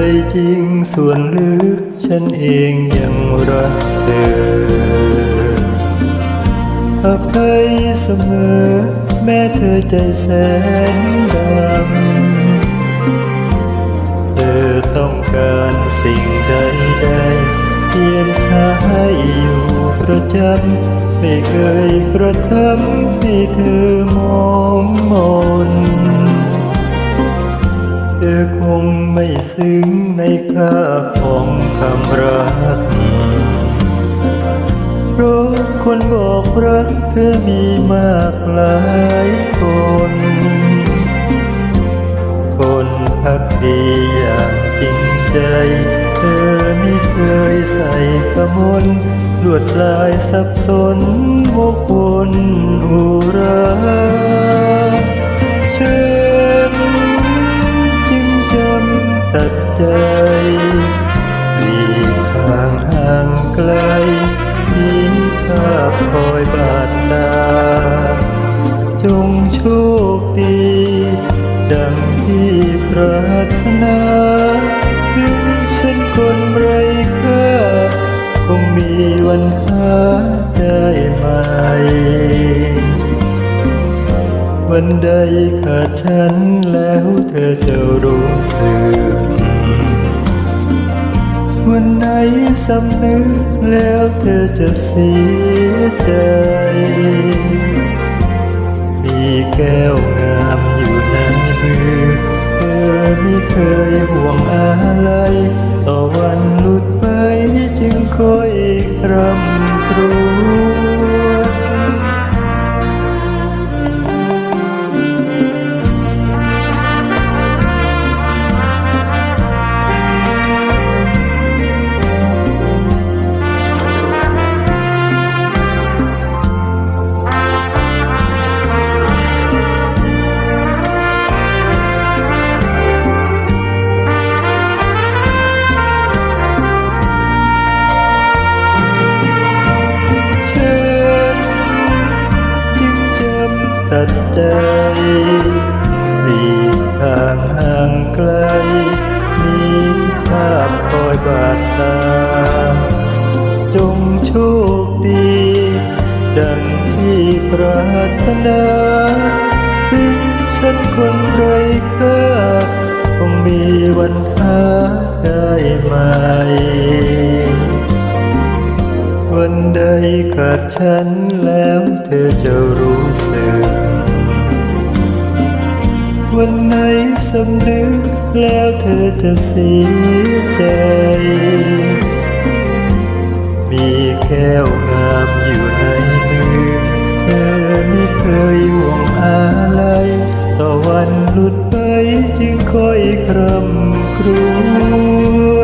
ใจจริงส่วนลึก ฉันเองยังรักเธออภัยเสมอ แม้เธอใจแสนดำ เธอต้องการสิ่งใดๆเพียงหาให้อยู่ประจำ ไม่เคยกระทำให้เธอมองมน อคงไม่ซึ้งในค่าของคำรักเพราะคนบอกรักเธอมีมากหลายคน คนพักดีอย่างจริงใจ เธอไม่เคยใส่ขมนลวดลายสับสนวกวนอุรา ยบาดตาจงโชคดี ดังที่ปรารถนาถึงฉันคนไร้ค่าคงมีวันหาได้ไหม วันใดขาดฉันแล้วเธอจะรู้สึก วันไหนสำนึกแล้วเธอจะเสียใจ มีแก้วงามอยู่ในมือ เธอไม่เคยห่วงอะไร ต่อวันหลุดไปจึงคอยคร่ำครว จงโชคดี ดังที่ปรารถนาถึงฉันคนไร้ค่าคงมีวันหาได้ไหม วันใดขาดฉันแล้วเธอจะรู้สึก วันไหนสำนึกแล้วเธอจะเสียใจ วันหลุดไปจึงค่อยคร่ำครวญ